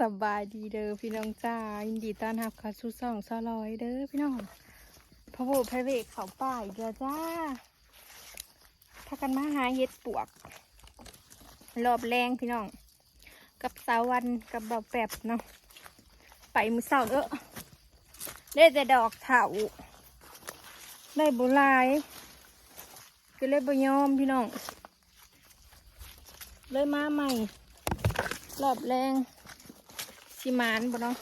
สบายดีเด้อพี่น้องจ้ายินดีต้อนรับเข้าสู่ช่องซอลอยเด้อพี่น้องพระโบพระเวกเขาป่าอีกแล้วจ้าถ้ากันมาหาเห็ดปวก รอบแรงพี่น้อง กับสาวันกับเบาแปบเนาะไปมือเสาเด้อได้แต่ดอกเถาได้บุลายก็เลยบยอมพี่น้อง เลยมาใหม่ รอบแรง ชิมานบ่เนาะ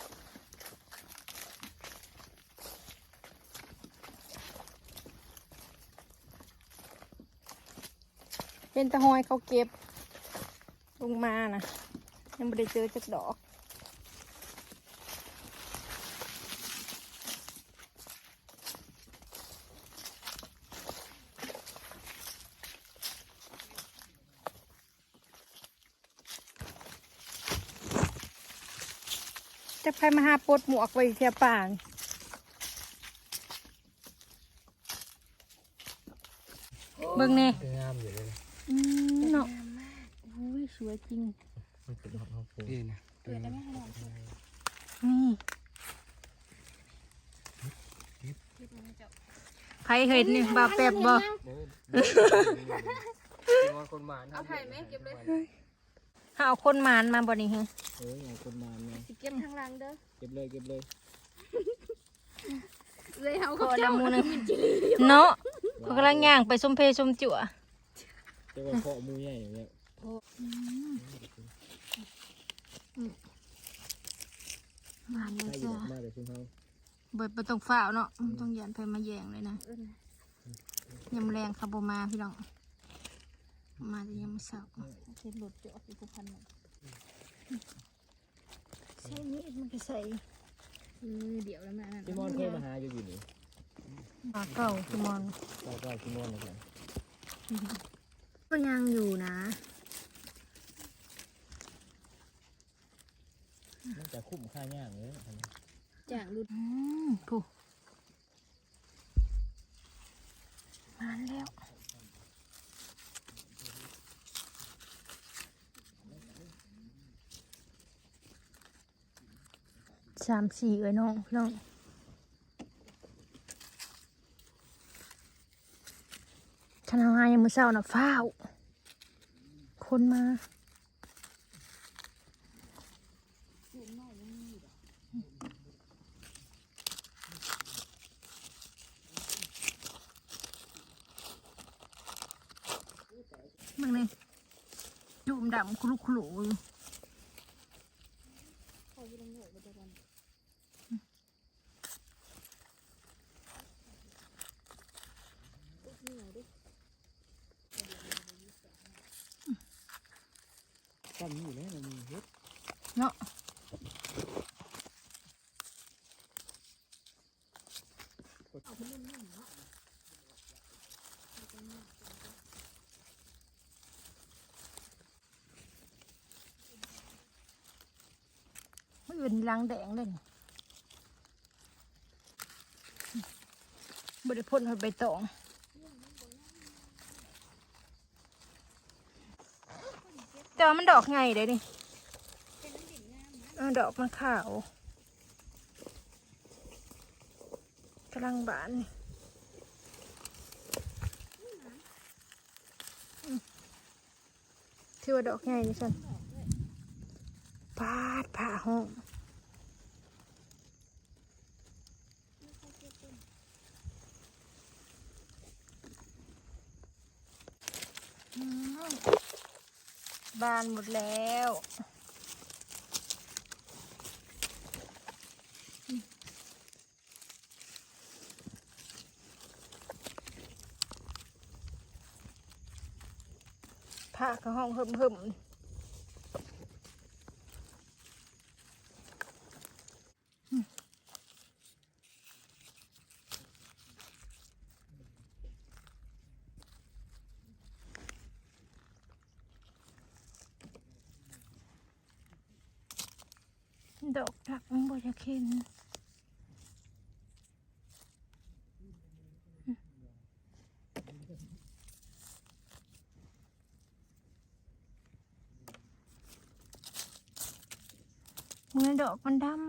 เป็นตะหอยเขาเก็บ ลงมานะยังไม่ได้เจอจักดอก จะไปมาหาปลดหมวกไว้เทียป่านเบิ่งแน่งามอยู่เลยนะอืมเนาะอุ้ยสวยจริง มันเป็นห้องห้องปูนี่นะนี่ใครเห็นนี่บาแปบบ่ที่ว่าคนมาเอาไผ่ไหมเก็บเลย หาเอาคนมานมาบ่นี่ฮะเอออย่างคนมาเนี่ยสิเก็บข้างล่างเด้อเก็บเลยเก็บเลยเลยเฮาก็ละมูนึงเนาะเขากำลังย่างไปสมเพสมจั่วจะว่าเพาะมือใหญ่อย่างเงี้ยหวานเลยถ้าอยู่จ้ามากเดี๋ยวคุณเขาเบิดบ่ต้องฝ้าวเนาะมันต้องยันไปมาแย่งเลยนะยำแรงคาโบมาพี่น้อง มาแต่ยังไม่เศร้าเห็นรถจอดอยู่พันหนึ่งใส่มีดมันก็ใส่เดี๋ยวแล้วแม่นั่นซิมอนเคยมาหาอยู่อยู่นี่ปลาเก่าสมอนก็ก็ซิมอนเลยกันก็ยังอยู่นะมันจะคุ้มค่าย่างเลยจากรุดอืมผู้มาแล้ว สามสี่เอ้ยน้องพี่น้องฉันเอาหายังมือเศร้าน่ะฟ้าว คนมามึงนี่จุ่มดำคลุกคลุอยู่ ก็มีอยู่แล้วมันมีเฮ็ด เนาะมัน อื่นล้างแดงเลยบริพ่นหอยใบตองแต่ว่ามันดอกไงเลยนี่ดอกมันขาวกำลังบานที่ว่าดอกไงนี่สันปาดผ่าห้อง บานหมดแล้ว ผ้าก็ห้องเหิมๆ ดอกรักมันบ่อยาเห็นมือดอกมันดำ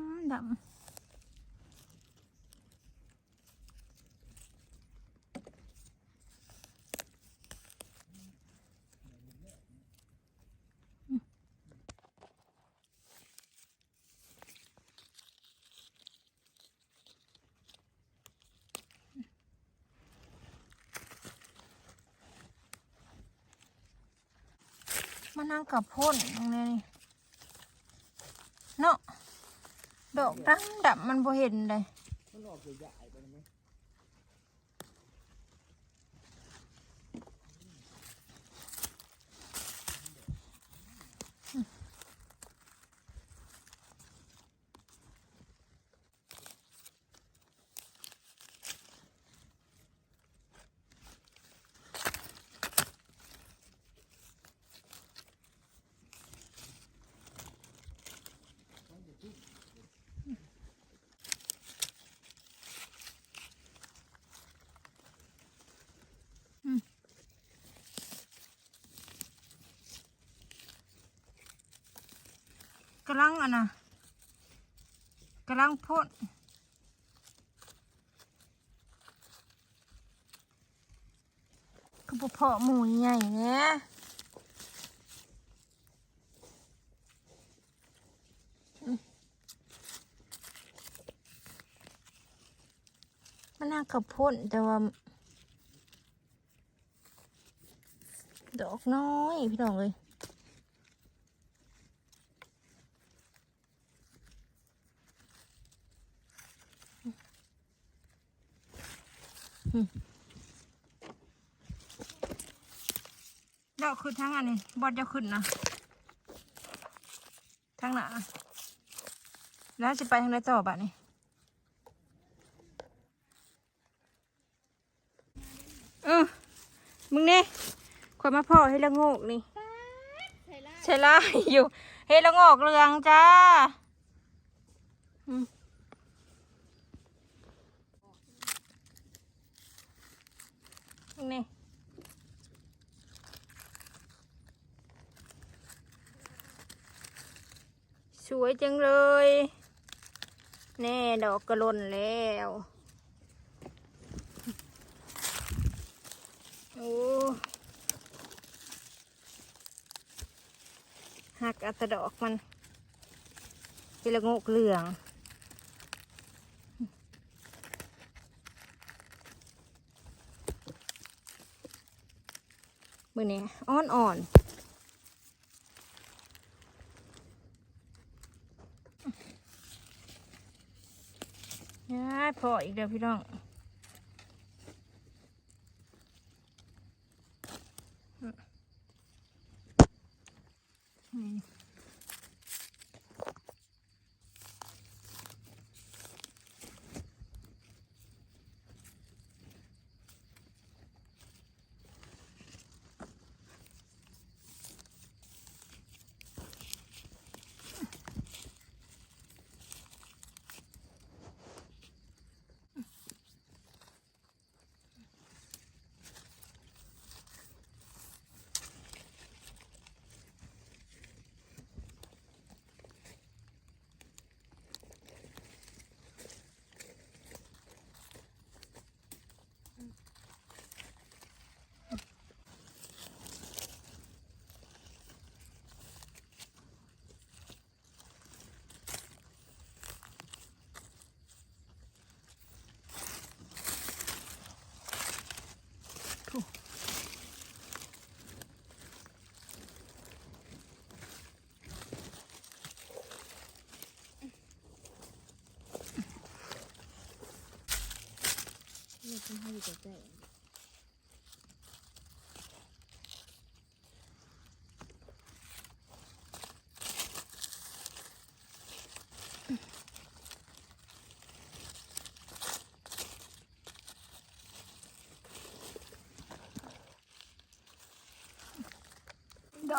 มานนั่งกับพ่นตรงนี้นี่เนาะดอกดำดำมันบ่เห็นเลยมันออกใหญ่ๆไปไหม กำลังอะนะกำลังพ่นก็บ่เพาะหมูใหญ่เนี่ยมันน่ากับพ่นแต่ว่า ดอกน้อย พี่น้องเลย เดาขึ้นทางอันนี้บอดจะขึ้นนะทางหน้าแล้วจะไปทางไหนต่อบ้านี่เออมึงเนี่ยขวดมาพ่อให้ละโงกนี่ใช่ละอยู่ให้ละโงกเรืองจ้าอืมมึงเนี่สวยจังเลย แน่ดอกกระลนแล้ว โอ้หักอัตดอกมันเป็นละงกเหลือง มือนี้อ่อนอ่อนย้ายพออีกเดียวพี่น้องนี่ ดอ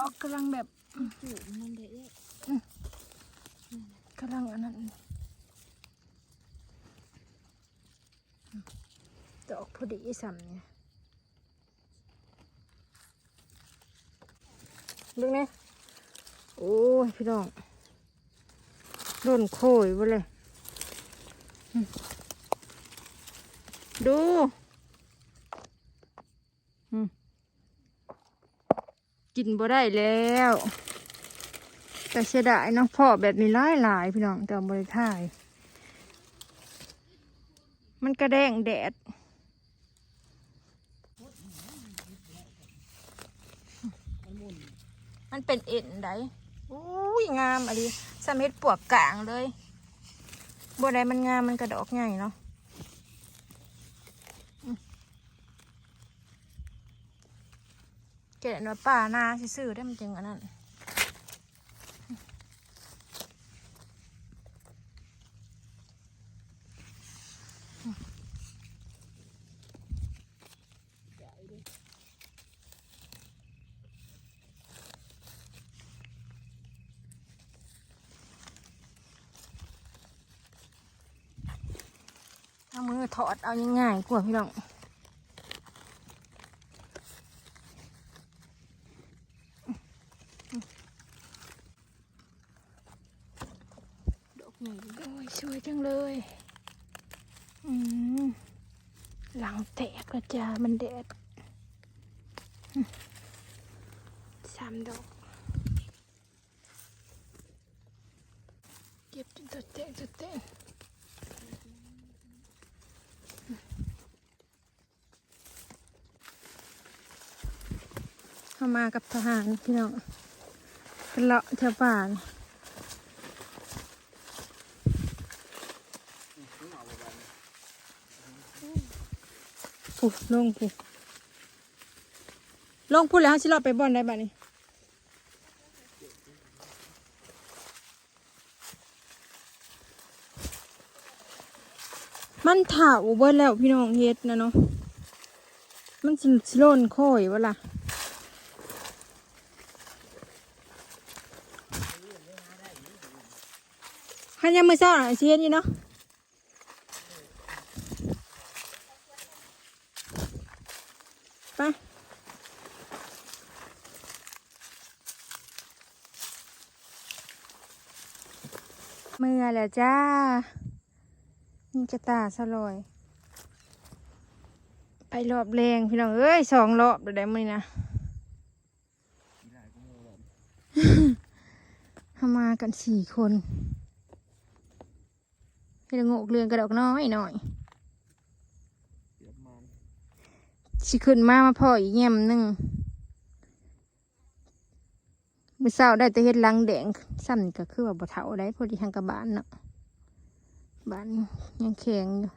กกำลังแบบหูมันเด้อกำลังอันนั้น ดอกพอดีสำเนี่ยเรื่องนี้โอ้ย พี่น้องโดนโคยไปเลย ดูอืมกินบ่ได้แล้วแต่เสียดายเนาะพ่อแบบนี้หลายหลายพี่น้องแต่ว่าบริท่าย มันกระแดงแดด มันเป็นเอ็นไดอุ้ยงามอะไรสมเม็ดปวกกลางเลยบัวใดมันงามมันกระดอกใหญ่เนาะเกล็ดว่าป่านาซื่อได้มันจึงอันนั้น เอามือถอ ดเอาง่ายๆกว่าพี่น้องดอกใหญ่โอ้ยสวยจังเลยอืหลังแตกกระจามันแดดสามดอก เก็บจนตัวแตกตัวแตก เข้ามากับทหารพี่น้องเป็นเลาะแถวป่าน่ะปุ๊ลงปุ๊ลงพูดแล้วสิเราไปบ่อนได้บ้านี้มันเถาเบิดแล้วพี่น้องเฮ็ดนะเนาะ มันสิโลนค่อยวะล่ะ นยามมือเศร้าหน่อยเชียนอยู่เนาะไปเมื่อแล้วจ้า นี่กระตาสลอย ไปรอบแรงพี่น้อง เอ้ยสองรอบเดี๋ยวได้มือนะทำมากันสี่คน ให้ละโงกเรืองกระดอกน้อยหน่อยเดี๋ยวมันสิขึ้นมามาพ่ออีกแง่มหนึ่งมือเศร้าได้แต่เฮ็ดลังแดงซ้ำนี่ก็คือว่าบ่เท่าได้พอดีทางกับบ้านเนาะบ้านยังแข็งอยู่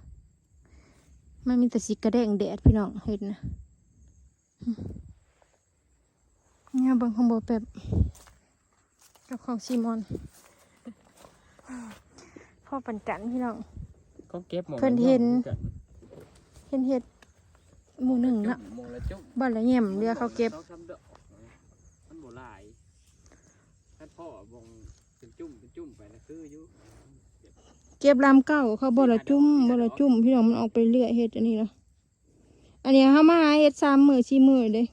มันมีแต่สีกระแดงแดดพี่น้องเห็นนะเนี่ยบิ่งข้างบนแบบเจ้าของซีมอน พ่อปันกันพี่น้อง เขาเก็บหมองเพิ่นเห็น เห็นเห็ดหมู่หนึ่งเนาะหมองละจุ๊บบ้านละแง่มเรือเขาเก็บ สองสามดอกมันบ่หลายถ้าพ่อบงเป็นจุ่มเป็นจุ่มไปนะคืออยู่เก็บลำเก้าเขาบ่ละจุ่มบ่ละจุ่มพี่น้องมันออกไปเรื่อยเห็ดอันนี้ละอันนี้เขามาหาเห็ดสามมือสี่มือเลย